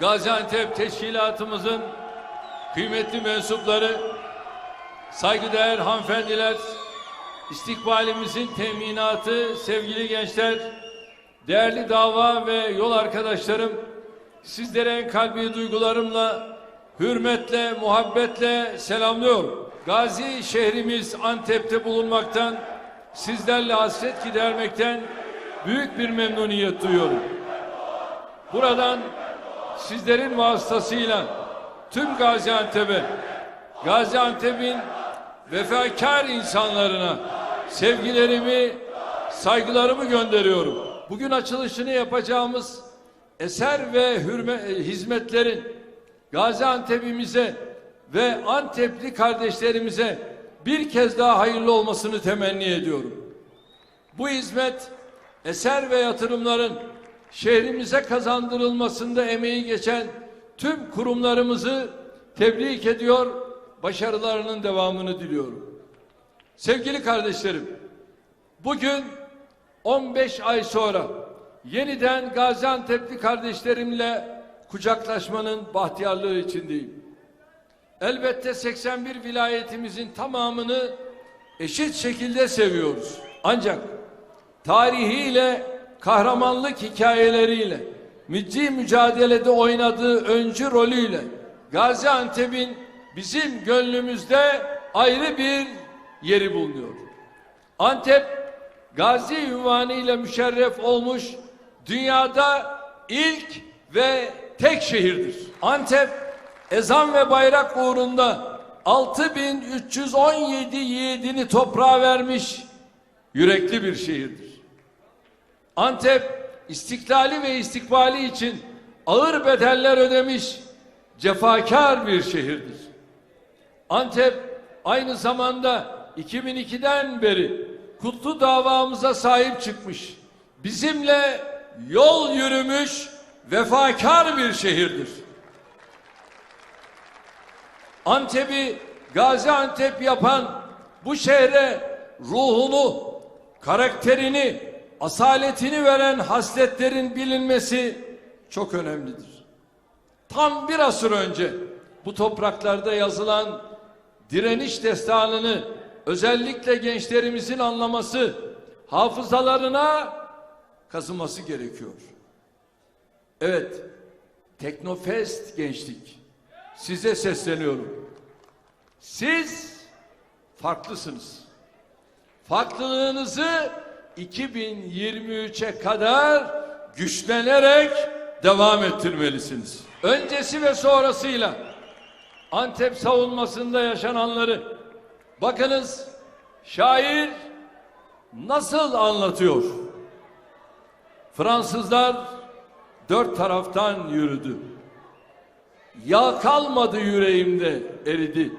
Gaziantep teşkilatımızın kıymetli mensupları, saygıdeğer hanımefendiler, istikbalimizin teminatı, sevgili gençler, değerli dava ve yol arkadaşlarım, sizlere en kalbi duygularımla, hürmetle, muhabbetle selamlıyorum. Gazi şehrimiz Antep'te bulunmaktan, sizlerle hasret gidermekten büyük bir memnuniyet duyuyorum. Buradan sizlerin vasıtasıyla tüm Gaziantep'e, Gaziantep'in vefakar insanlarına sevgilerimi, saygılarımı gönderiyorum. Bugün açılışını yapacağımız eser ve hürme, e, hizmetlerin Gaziantep'imize ve Antepli kardeşlerimize bir kez daha hayırlı olmasını temenni ediyorum. Bu hizmet eser ve yatırımların şehrimize kazandırılmasında emeği geçen tüm kurumlarımızı tebrik ediyor, başarılarının devamını diliyorum. Sevgili kardeşlerim, bugün 15 ay sonra yeniden Gaziantep'li kardeşlerimle kucaklaşmanın bahtiyarlığı içindeyim. Elbette 81 vilayetimizin tamamını eşit şekilde seviyoruz. Ancak tarihiyle, kahramanlık hikayeleriyle, milli mücadelede oynadığı öncü rolüyle Gaziantep'in bizim gönlümüzde ayrı bir yeri bulunuyor. Antep Gazi ünvanıyla müşerref olmuş dünyada ilk ve tek şehirdir. Antep ezan ve bayrak uğrunda 6317 yiğidini toprağa vermiş yürekli bir şehirdir. Antep istiklali ve istikbali için ağır bedeller ödemiş cefakar bir şehirdir. Antep aynı zamanda 2002'den beri kutlu davamıza sahip çıkmış, bizimle yol yürümüş vefakar bir şehirdir. Antep'i Gaziantep yapan bu şehre ruhunu, karakterini, asaletini veren hasletlerin bilinmesi çok önemlidir. Tam bir asır önce bu topraklarda yazılan direniş destanını özellikle gençlerimizin anlaması, hafızalarına kazıması gerekiyor. Evet, Teknofest gençlik. Size sesleniyorum. Siz farklısınız. Farklılığınızı 2023'e kadar güçlenerek devam ettirmelisiniz. Öncesi ve sonrasıyla Antep savunmasında yaşananları bakınız şair nasıl anlatıyor? Fransızlar dört taraftan yürüdü. Yağ kalmadı yüreğimde eridi.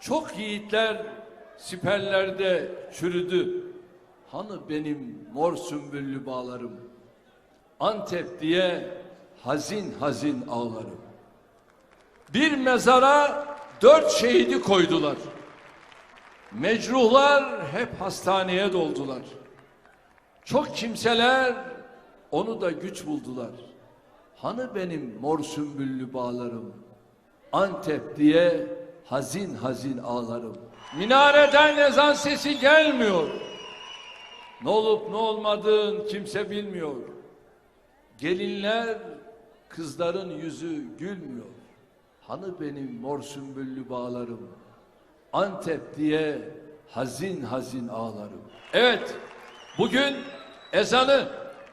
Çok yiğitler siperlerde çürüdü. Hanı benim mor sümbüllü bağlarım. Antep diye hazin hazin ağlarım. Bir mezara dört şehidi koydular. Mecruhlar hep hastaneye doldular. Çok kimseler onu da güç buldular. Hanı benim mor sümbüllü bağlarım. Antep diye hazin hazin ağlarım. Minareden ezan sesi gelmiyor. Ne olup ne olmadığın kimse bilmiyor. Gelinler kızların yüzü gülmüyor. Hanı benim mor sümbüllü bağlarım. Antep diye hazin hazin ağlarım. Evet, bugün ezanı,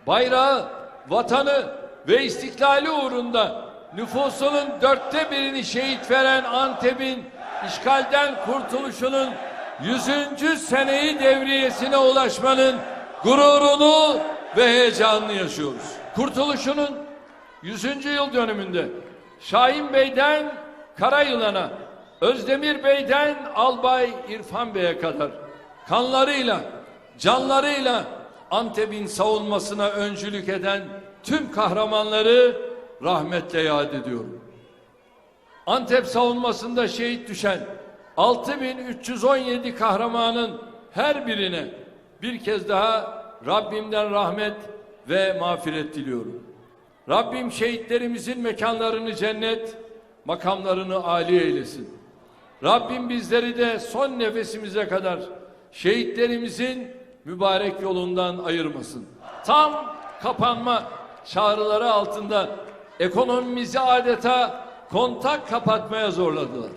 bayrağı, vatanı ve istiklali uğrunda nüfusunun dörtte birini şehit veren Antep'in işgalden kurtuluşunun yüzüncü seneyi devriyesine ulaşmanın gururunu ve heyecanını yaşıyoruz. Kurtuluşunun 100. yıl dönümünde Şahin Bey'den Karayılan'a, Özdemir Bey'den Albay İrfan Bey'e kadar kanlarıyla, canlarıyla Antep'in savunmasına öncülük eden tüm kahramanları rahmetle yad ediyorum. Antep savunmasında şehit düşen 6317 kahramanın her birine bir kez daha Rabbimden rahmet ve mağfiret diliyorum. Rabbim şehitlerimizin mekanlarını cennet, makamlarını âli eylesin. Rabbim bizleri de son nefesimize kadar şehitlerimizin mübarek yolundan ayırmasın. Tam kapanma çağrıları altında ekonomimizi adeta kontak kapatmaya zorladılar.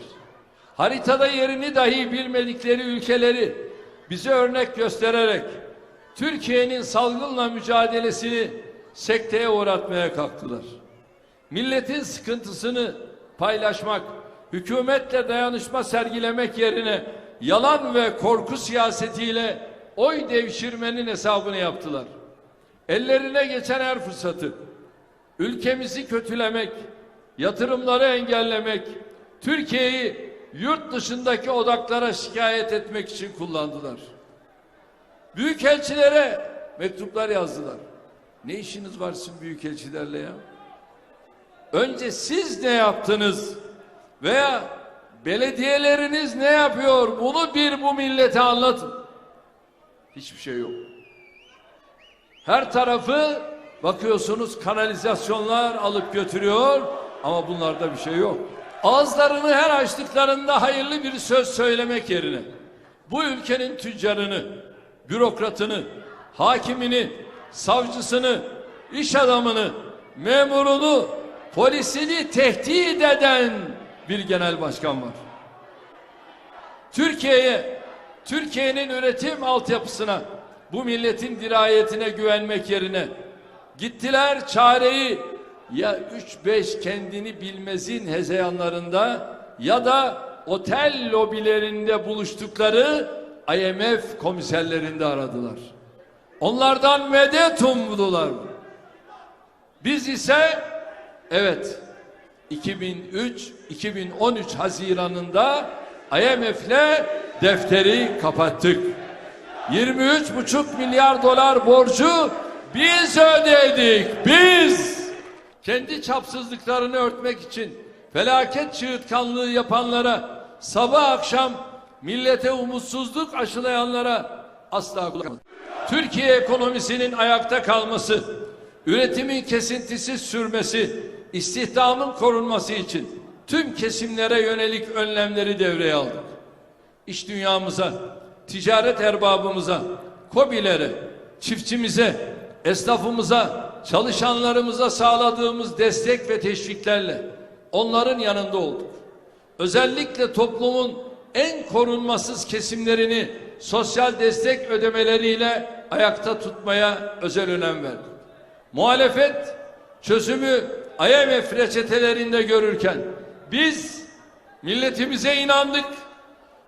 Haritada yerini dahi bilmedikleri ülkeleri bize örnek göstererek Türkiye'nin salgınla mücadelesini sekteye uğratmaya kalktılar. Milletin sıkıntısını paylaşmak, hükümetle dayanışma sergilemek yerine yalan ve korku siyasetiyle oy devşirmenin hesabını yaptılar. Ellerine geçen her fırsatı ülkemizi kötülemek, yatırımları engellemek, Türkiye'yi yurt dışındaki odaklara şikayet etmek için kullandılar. Büyükelçilere mektuplar yazdılar. Ne işiniz var sizin büyükelçilerle ya? Önce siz ne yaptınız veya belediyeleriniz ne yapıyor bunu bir bu millete anlatın. Hiçbir şey yok. Her tarafı bakıyorsunuz kanalizasyonlar alıp götürüyor ama bunlarda bir şey yok. Ağızlarını her açtıklarında hayırlı bir söz söylemek yerine bu ülkenin tüccarını, bürokratını, hakimini, savcısını, iş adamını, memurunu, polisini tehdit eden bir genel başkan var. Türkiye'ye, Türkiye'nin üretim altyapısına, bu milletin dirayetine güvenmek yerine gittiler çareyi ya 3-5 kendini bilmezin hezeyanlarında ya da otel lobilerinde buluştukları IMF komiserlerinde aradılar. Onlardan medet umdular. Biz ise evet 2003-2013 Haziran'ında IMF'le defteri kapattık. 23,5 milyar dolar borcu biz ödedik. Biz kendi çapsızlıklarını örtmek için felaket çığırtkanlığı yapanlara sabah akşam millete umutsuzluk aşılayanlara asla kulak asmadık. Türkiye ekonomisinin ayakta kalması, üretimin kesintisiz sürmesi, istihdamın korunması için tüm kesimlere yönelik önlemleri devreye aldık. İş dünyamıza, ticaret erbabımıza, kobilere, çiftçimize, esnafımıza, çalışanlarımıza sağladığımız destek ve teşviklerle onların yanında olduk. Özellikle toplumun en korunmasız kesimlerini sosyal destek ödemeleriyle ayakta tutmaya özel önem verdik. Muhalefet çözümü IMF reçetelerinde görürken biz milletimize inandık,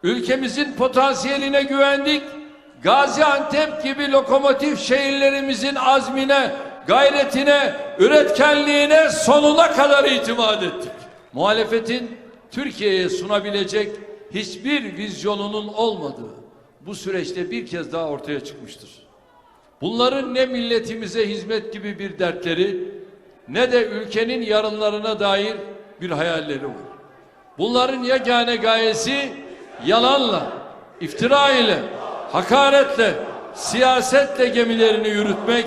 ülkemizin potansiyeline güvendik, Gaziantep gibi lokomotif şehirlerimizin azmine, gayretine, üretkenliğine sonuna kadar itimat ettik. Muhalefetin Türkiye'ye sunabilecek hiçbir vizyonunun olmadığı bu süreçte bir kez daha ortaya çıkmıştır. Bunların ne milletimize hizmet gibi bir dertleri ne de ülkenin yarınlarına dair bir hayalleri var. Bunların yegane gayesi yalanla, iftira ile, hakaretle, siyasetle gemilerini yürütmek,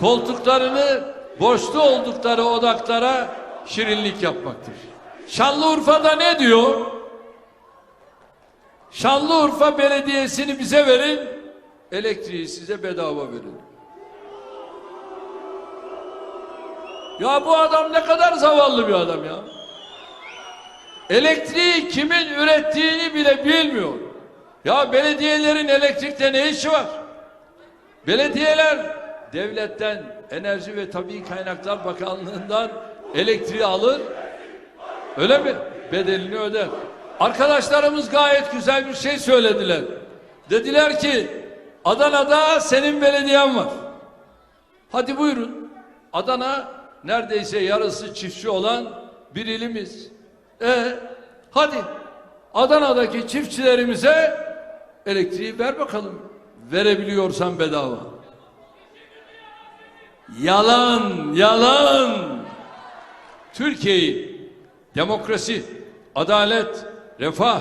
koltuklarını borçlu oldukları odaklara şirinlik yapmaktır. Şanlıurfa'da ne diyor? Şanlıurfa Belediyesi'ni bize verin, elektriği size bedava verin. Ya bu adam ne kadar zavallı bir adam ya. Elektriği kimin ürettiğini bile bilmiyor. Ya belediyelerin elektrikte ne işi var? Belediyeler devletten Enerji ve Tabii Kaynaklar Bakanlığı'ndan elektriği alır. Öyle mi? Bedelini öder. Arkadaşlarımız gayet güzel bir şey söylediler. Dediler ki Adana'da senin belediyen var. Hadi buyurun. Adana neredeyse yarısı çiftçi olan bir ilimiz. E hadi Adana'daki çiftçilerimize elektriği ver bakalım. Verebiliyorsan bedava. Yalan, yalan. Türkiye'yi demokrasi, adalet, refah,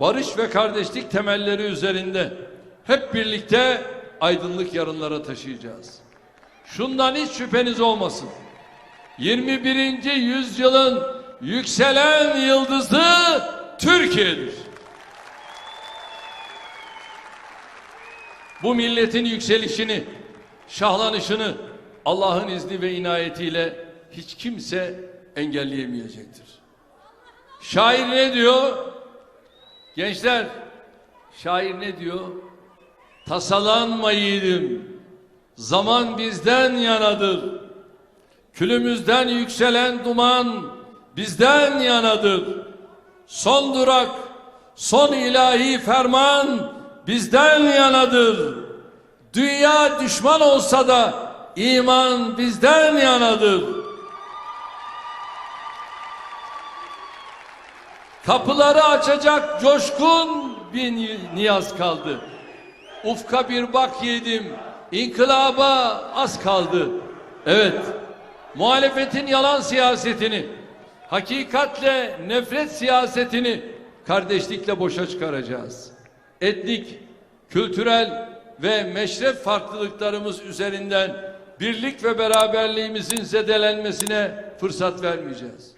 barış ve kardeşlik temelleri üzerinde hep birlikte aydınlık yarınlara taşıyacağız. Şundan hiç şüpheniz olmasın. 21. yüzyılın yükselen yıldızı Türkiye'dir. Bu milletin yükselişini, şahlanışını Allah'ın izni ve inayetiyle hiç kimse engelleyemeyecektir. Şair ne diyor? Gençler, şair ne diyor? Tasalanma zaman bizden yanadır. Külümüzden yükselen duman bizden yanadır. Son durak, son ilahi ferman bizden yanadır. Dünya düşman olsa da iman bizden yanadır. Kapıları açacak coşkun bir ni- niyaz kaldı. Ufka bir bak yedim, inkılaba az kaldı. Evet, muhalefetin yalan siyasetini, hakikatle nefret siyasetini kardeşlikle boşa çıkaracağız. Etnik, kültürel ve meşrep farklılıklarımız üzerinden birlik ve beraberliğimizin zedelenmesine fırsat vermeyeceğiz.